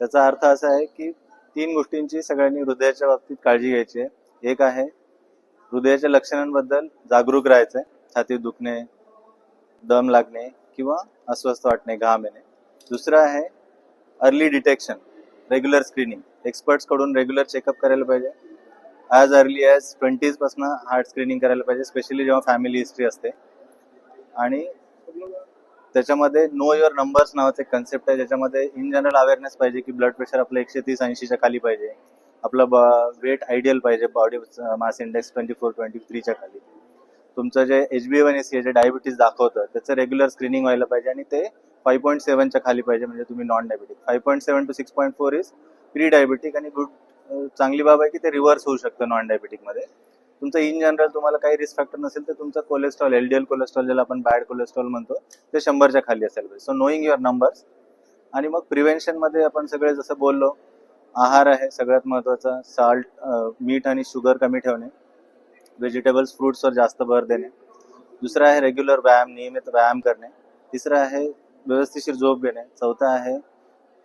त्याचा अर्थ असा आहे की तीन गोष्टींची सगळ्यांनी हृदयाच्या बाबतीत काळजी घ्यायची आहे. एक आहे हृदयाच्या लक्षणांबद्दल जागरूक राहायचंय छाती दुखणे दम लागणे किंवा अस्वस्थ वाटणे घाम येणे. दुसरं आहे अर्ली डिटेक्शन रेग्युलर स्क्रीनिंग एक्सपर्ट्सकडून रेग्युलर चेकअप करायला पाहिजे. ॲज अर्ली ॲज ट्वेंटीजपासून हार्ट स्क्रीनिंग करायला पाहिजे स्पेशली जेव्हा फॅमिली हिस्ट्री असते. आणि त्याच्यामध्ये नो युअर नंबर्स नावाचं एक कन्सेप्ट आहे. ज्याच्यामध्ये इन जनरल अवेअरनेस पाहिजे की ब्लड प्रेशर आपलं एकशे तीस ऐंशीच्या खाली पाहिजे. आपलं वेट आयडियल पाहिजे body mass index twenty four twenty थ्रीच्या खाली. तुमचं जे एच बी वन एस जे डायबिटीज दाखवतं त्याचं रेग्युलर स्क्रीनिंग व्हायला पाहिजे आणि ते फाईव्ह पॉईंट सेवनच्या खाली पाहिजे म्हणजे तुम्ही non diabetic five point seven to six point four is pre diabetic आणि गुड चांगली बाब आहे की ते रिव्हर्स होऊ शकतं नॉन डायबिटिकमध्ये तुमचं इन जनरल तुम्हाला काही रिस्क फॅक्टर नसेल तर तुमचं कोलेस्ट्रॉल एलडीएल कोलेस्ट्रॉल ज्याला आपण बॅड कोलेस्ट्रॉल म्हणतो ते शंभरच्या खाली असेल. पाहिजे सो नोईंग युअर नंबर्स आणि मग प्रिव्हेन्शनमध्ये आपण सगळे जसं बोललो आहार आहे सगळ्यात महत्त्वाचा साल्ट मीठ आणि शुगर कमी ठेवणे. व्हेजिटेबल्स फ्रुट्सवर जास्त भर देणे. दुसरं आहे रेग्युलर व्यायाम नियमित व्यायाम करणे. तिसरं आहे व्यवस्थिशीर झोप घेणे. चौथं आहे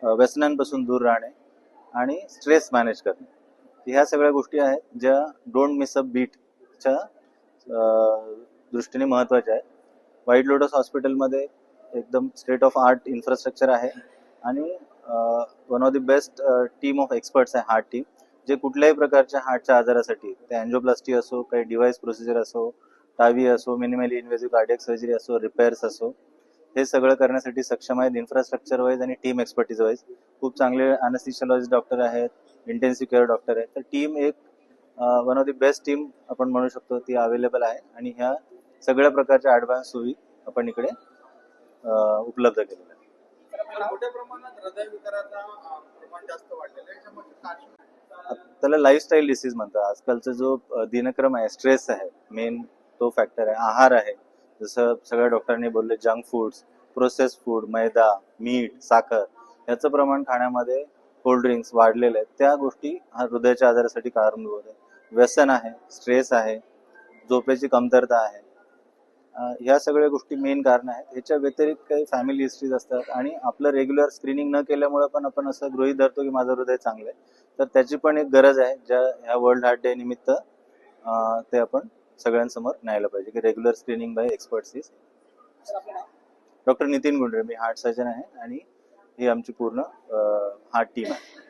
व्यसनांपासून दूर राहणे. आणि स्ट्रेस मॅनेज करणे. ह्या सगळ्या गोष्टी आहेत ज्या डोंट मिस अ बीटच्या दृष्टीने महत्त्वाच्या आहेत. व्हाईट लोटस हॉस्पिटलमध्ये एकदम स्टेट ऑफ आर्ट इन्फ्रास्ट्रक्चर आहे आणि one of the best team of experts आहे हार्ट टीम जे कुठल्याही प्रकारच्या हार्टच्या आजारासाठी ते अँजोप्लास्टी असो काही डिव्हाइस प्रोसिजर असो टावी असो मिनिमली इन्व्हेसिव्ह कार्डियक सर्जरी असो रिपेअर्स असो हे सगळं करण्यासाठी सक्षम आहेत इन्फ्रास्ट्रक्चर वाईज आणि टीम एक्सपर्टीज वाईज खूप चांगले अनस्थिशियोलॉजिस्ट डॉक्टर आहेत इंटेन्सिव्ह केअर डॉक्टर आहेत तर टीम एक one of the best team आपण म्हणू शकतो ती अवेलेबल आहे आणि ह्या सगळ्या प्रकारच्या ॲडव्हान्स सोयी आपण इकडे उपलब्ध केलेल्या आहेत. त्याला लाईफस्टाईल डिसीज म्हणतात. आजकालचा जो दिनक्रम आहे स्ट्रेस आहे मेन तो फॅक्टर आहे. आहार आहे. जसं सगळ्या डॉक्टरांनी बोलले जंक फूड्स प्रोसेस फूड मैदा मीठ साखर याचं प्रमाण खाण्यामध्ये कोल्ड्रिंक्स वाढलेलं आहे त्या गोष्टी हा हृदयाच्या आजारासाठी कारणीभूत आहे व्यसन आहे स्ट्रेस आहे झोपेची कमतरता आहे. ह्या सगळ्या गोष्टी मेन कारण आहेत. ह्याच्या व्यतिरिक्त काही फॅमिली हिस्ट्रीज असतात आणि आपलं रेग्युलर स्क्रीनिंग न केल्यामुळे पण आपण असं गृहीत धरतो की माझं हृदय चांगलं आहे. तर त्याची पण एक गरज आहे ज्या ह्या वर्ल्ड हार्ट डे निमित्त ते आपण सगळ्यांसमोर न्यायला पाहिजे की regular screening by experts is doctor Nitin Gundre me heart surgeon आहे आणि ही आमची पूर्ण हार्ट टीम आहे.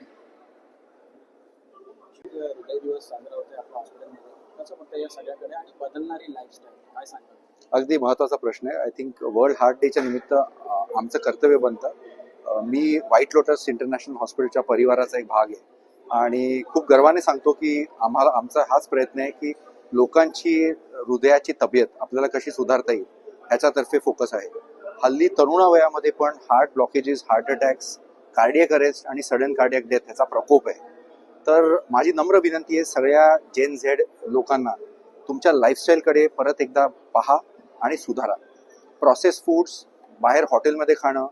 अगदी महत्त्वाचा प्रश्न आहे. आय थिंक वर्ल्ड हार्ट डेच्या निमित्त आमचं कर्तव्य बनतं. मी व्हाईट लोटस इंटरनॅशनल हॉस्पिटलच्या परिवाराचा एक भाग आहे. आणि खूप गर्वाने सांगतो की आम्हाला आमचा हाच प्रयत्न आहे की लोकांची हृदयाची तब्येत आपल्याला कशी सुधारता येईल ह्याच्यातर्फे फोकस आहे. हल्ली तरुणा वयामध्ये पण heart blockages heart attacks cardiac arrest आणि सडन कार्डियक डेथ ह्याचा प्रकोप आहे. तर माझी नम्र विनंती आहे सगळ्या जेन झेड लोकांना तुमच्या लाईफस्टाईलकडे परत एकदा पहा आणि सुधारा. प्रोसेस फूड्स बाहेर हॉटेलमध्ये खाणं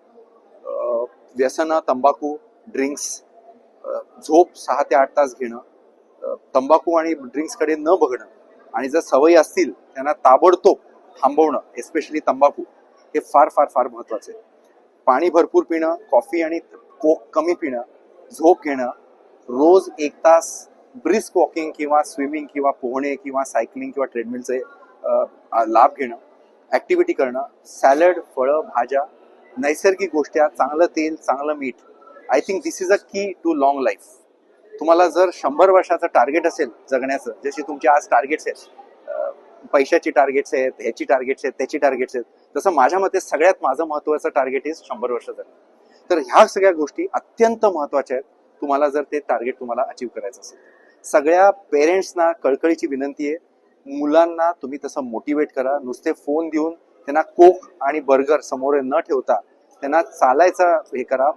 व्यसनं तंबाखू ड्रिंक्स झोप सहा ते आठ तास घेणं तंबाखू आणि ड्रिंक्सकडे न बघणं आणि जर सवयी असतील त्यांना ताबडतोब थांबवणं एस्पेशली तंबाखू. हे फार फार फार महत्वाचं. आहे पाणी भरपूर पिणं कॉफी आणि कोक कमी पिणं झोप घेणं रोज एक तास ब्रिस्क वॉकिंग किंवा स्विमिंग किंवा पोहणे किंवा सायकलिंग किंवा ट्रेडमिलचे लाभ घेणं ऍक्टिव्हिटी करणं सॅलड फळं भाज्या नैसर्गिक गोष्ट्या चांगलं तेल चांगलं मीठ I think this is a key to long life. तुम्हाला जर शंभर वर्षाचं टार्गेट असेल जगण्याचं जशी तुमचे आज टार्गेट्स आहेत पैशाची टार्गेट्स आहेत ह्याची टार्गेट्स आहेत त्याची टार्गेट्स आहेत तसं माझ्या मते सगळ्यात माझं महत्वाचं टार्गेट इज शंभर वर्ष झालं. तर ह्या सगळ्या गोष्टी अत्यंत महत्त्वाच्या आहेत. तुम्हाला जर ते टार्गेट तुम्हाला अचीव करायचं असेल. सगळ्या पेरेंट्सना कळकळीची विनंती आहे. मुलांना तुम्ही तसं मोटिवेट करा. नुसते फोन देऊन त्यांना कोक आणि बर्गर समोर न ठेवता त्यांना चालायचं हे करा.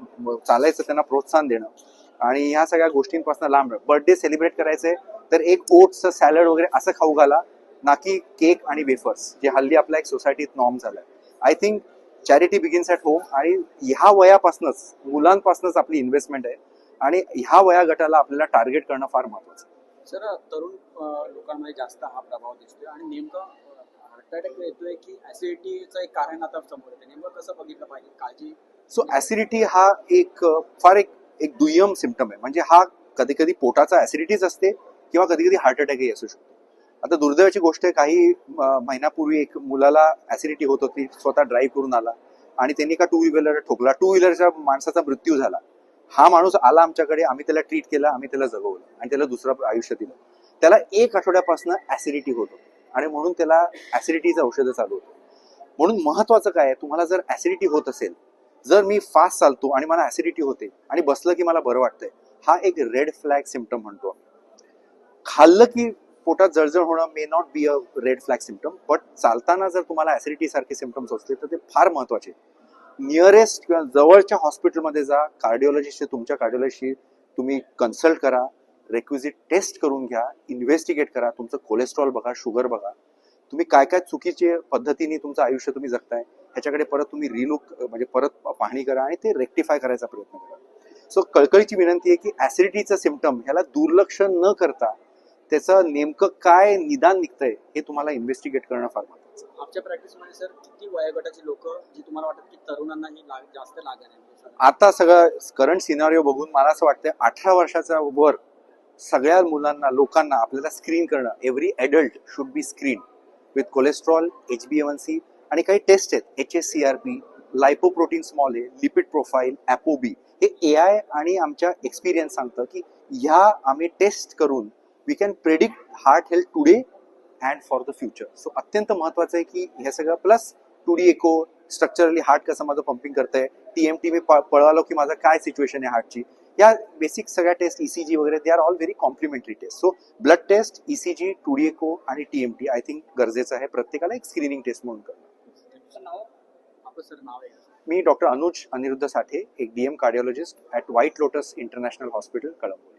चालायचं त्यांना प्रोत्साहन देणं. आणि ह्या सगळ्या गोष्टींपासून लांब बर्थडे सेलिब्रेट करायचे. तर एक ओट्सचं सॅलड वगैरे असं खाऊ घाला. ना की केक आणि वेफर्स जे हल्ली आपल्या एक सोसायटीत नॉर्म झालाय. I think charity begins at home आणि ह्या वयापासूनच मुलांपासूनच आपली इन्व्हेस्टमेंट आहे. आणि ह्या वया गटाला आपल्याला टार्गेट करणं फार महत्वाचं आहे. सर तरुण लोकांमध्ये जास्त हा प्रभाव दिसतोय आणि नेमकं हार्ट अटॅक येतोय की ऍसिडिटीचं एक कारण आता समोर येते नेमकं कसं बघितलं पाहिजे? काळजी? सो ऍसिडिटी हा एक फार एक एक दुय्यम सिमटम आहे. म्हणजे हा कधी कधी पोटाचा ऍसिडिटीच असते किंवा कधी कधी हार्ट अटॅकही असू शकतो. आता दुर्दैवाची गोष्ट आहे काही महिन्यापूर्वी एक मुलाला ऍसिडिटी होत होती स्वतः ड्राईव्ह करून आला आणि त्यांनी का टू व्हीलर ठोकला. टू व्हीलरच्या माणसाचा मृत्यू झाला. हा माणूस आला आमच्याकडे आम्ही त्याला ट्रीट केला आम्ही त्याला जगवलं आणि त्याला दुसरं आयुष्य दिलं. त्याला एक आठवड्यापासून ऍसिडिटी होत आणि म्हणून त्याला ऍसिडिटीचं औषधं चालू होतं. म्हणून महत्वाचं काय आहे तुम्हाला जर ऍसिडिटी होत असेल जर मी फास्ट चालतो आणि मला ऍसिडिटी होते आणि बसलं की मला बरं वाटतंय हा एक रेड फ्लॅग सिमटम म्हणतो आम्ही. खाल्लं की पोटात जळजळ होणं may not be a red flag symptom but चालताना जर तुम्हाला ऍसिडिटी सारखे सिमटम्स असतील तर ते फार महत्त्वाचे. नियरेस्ट किंवा जवळच्या हॉस्पिटलमध्ये जा कार्डिओलॉजिस्टशी तुमच्या कार्डिओलॉजिस्टशी तुम्ही कन्सल्ट करा रेक्विजिट टेस्ट करून घ्या इन्व्हेस्टिगेट करा तुमचं कोलेस्ट्रॉल बघा शुगर बघा. तुम्ही काय काय चुकीचे पद्धतीने तुमचं आयुष्य तुम्ही जगताय ह्याच्याकडे परत तुम्ही रिलुक म्हणजे परत पाहणी करा आणि ते रेक्टिफाय करायचा प्रयत्न करा. सो कळकळीची विनंती आहे की ऍसिडिटीचं सिमटम ह्याला दुर्लक्ष न करता त्याचं नेमकं काय निदान निघतंय हे तुम्हाला इन्व्हेस्टिगेट करणं फार महत्वाचं. आमच्या प्रॅक्टिसमध्ये सर किती वयोगटाची लोक जी तुम्हाला वाटत की तरुणांना ही लाग जास्त आता सगळं करंट सिनारिओ बघून मला असं वाटतं अठरा वर्षाच्या वर सगळ्या मुलांना लोकांना आपल्याला स्क्रीन करणं every adult should be screen with cholesterol H B M C आणि काही टेस्ट आहेत H S C R P lipoprotein small आहे लिपिड प्रोफाईल ॲपोबी हे ए आय आणि आमच्या एक्सपिरियन्स सांगतं की ह्या आम्ही टेस्ट करून we can predict heart health today and for the future so अत्यंत महत्वाचं आहे की हे सगळं plus two D echo structurally heart कसं माझं पंपिंग करतंय टी एम टी मी प- पळालो की माझं काय सिच्युएशन आहे हार्टची या बेसिक सगळ्या टेस्ट ईसीजी वगैरे they are all very complementary test so blood test ECG two D echo आणि T M T I think गरजेचं आहे प्रत्येकाला एक स्क्रीनिंग टेस्ट म्हणून करणं. आहे. मी डॉक्टर अनुज अनिरुद्ध साठे एक DM cardiologist at White Lotus International Hospital Kalamboli